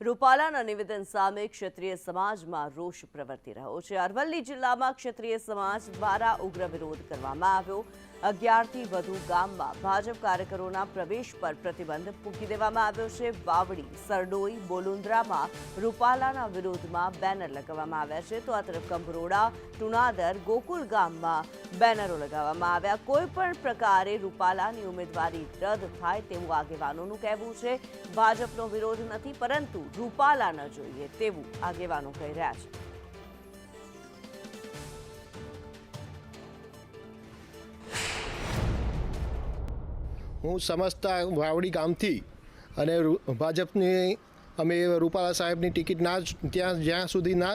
રૂપાલાના નિવેદન સામે ક્ષત્રિય સમાજમાં રોષ પ્રવર્તી રહ્યો છે. અરવલ્લી જિલ્લામાં ક્ષત્રિય સમાજ દ્વારા ઉગ્ર વિરોધ કરવામાં આવ્યો. અગિયારથી વધુ ગામમાં ભાજપ કાર્યકરોના પ્રવેશ પર પ્રતિબંધ મૂકી દેવામાં આવ્યો છે. વાવડી, સરડોઈ બોલુંદ્રામાં રૂપાલાના વિરોધમાં બેનર લગાવવામાં આવ્યા છે. તો આ તરફ કંભરોડા ટુનાદર, ગોકુલ ગામમાં બેનરો લગાવવામાં આવ્યા. કોઈ પણ પ્રકારે રૂપાલાની ઉમેદવારી રદ થાય તેવું આગેવાનોનું કહેવું છે. ભાજપનો વિરોધ નથી, પરંતુ રૂપાલા ન જોઈએ તેવું આગેવાનો કહી રહ્યા છે. હું સમજતા વાવડી ગામથી અને રૂ- ભાજપની અમે રૂપાલા સાહેબની ટિકિટ ના ત્યાં જ્યાં સુધી ના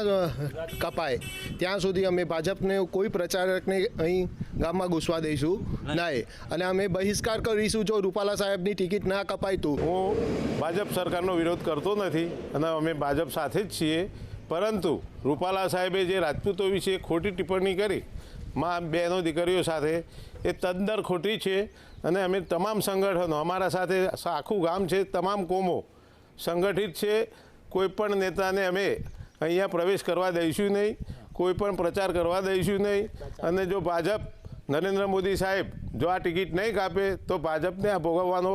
કપાય ત્યાં સુધી અમે ભાજપને કોઈ પ્રચારકને અહીં ગામમાં ઘૂસવા દઈશું નહીં. અને અમે બહિષ્કાર કરીશું જો રૂપાલા સાહેબની ટિકિટ ના કપાય તો. હું ભાજપ સરકારનો વિરોધ કરતો નથી અને અમે ભાજપ સાથે જ છીએ. પરંતુ રૂપાલા સાહેબે જે રાજપૂતો વિશે ખોટી ટિપ્પણી કરી મા બહેનો દીકરીઓ સાથે, એ તદ્દન ખોટી છે અને અમે તમામ સંગઠનો, અમારા સાથે આખું ગામ છે, તમામ કોમો સંગઠિત છે. કોઈ પણ નેતાને અમે અહીંયા પ્રવેશ કરવા દઈશું નહીં કોઈ પણ પ્રચાર કરવા દઈશું નહીં. અને જો ભાજપ નરેન્દ્ર મોદી સાહેબ જો આ ટિકિટ નહીં કાપે, તો ભાજપને આ ભોગવવાનો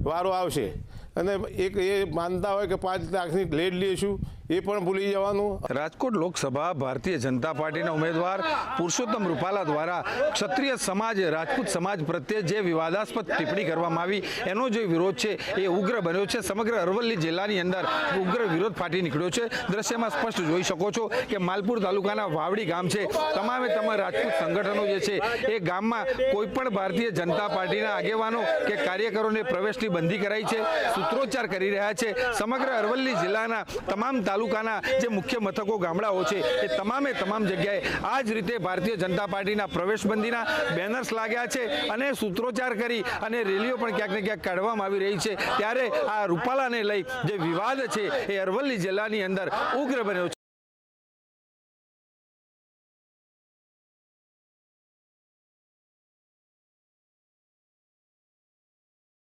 વારો આવશે. અને એક એ માનતા હોય કે પાંચ લાખની લેડ લઈશું એ પણ ભૂલી જવાનું. રાજકોટ લોકસભા ભારતીય જનતા પાર્ટીના ઉમેદવાર પુરુષોત્તમ રૂપાલા દ્વારા ક્ષત્રિય સમાજ, રાજપૂત સમાજ પ્રત્યે જે વિવાદાસ્પદ ટિપ્પણી કરવામાં આવી, એનો જે વિરોધ છે એ ઉગ્ર બન્યો છે. સમગ્ર અરવલ્લી જિલ્લાની અંદર ઉગ્ર વિરોધ ફાટી નીકળ્યો છે. દ્રશ્યમાં સ્પષ્ટ જોઈ શકો છો કે માલપુર તાલુકાના વાવડી ગામ છે. તમામે તમામ રાજપૂત સંગઠનો જે છે, એ ગામમાં કોઈ પણ ભારતીય જનતા પાર્ટીના આગેવાનો કે કાર્યકરોને પ્રવેશની બંધી કરાઈ છે, સૂત્રોચ્ચાર કરી રહ્યા છે. સમગ્ર અરવલ્લી જિલ્લાના તમામ તાલુકાના જે મુખ્ય મથકો, ગામડાઓ છે, એ તમામે તમામ જગ્યાએ આ જ રીતે ભારતીય જનતા પાર્ટીના પ્રવેશબંધીના બેનર્સ લાગ્યા છે અને સૂત્રોચ્ચાર કરી અને રેલીઓ પણ ક્યાંક ને ક્યાંક કાઢવામાં આવી રહી છે. ત્યારે આ રૂપાલાને લઈ જે વિવાદ છે, એ અરવલ્લી જિલ્લાની અંદર ઉગ્ર બન્યો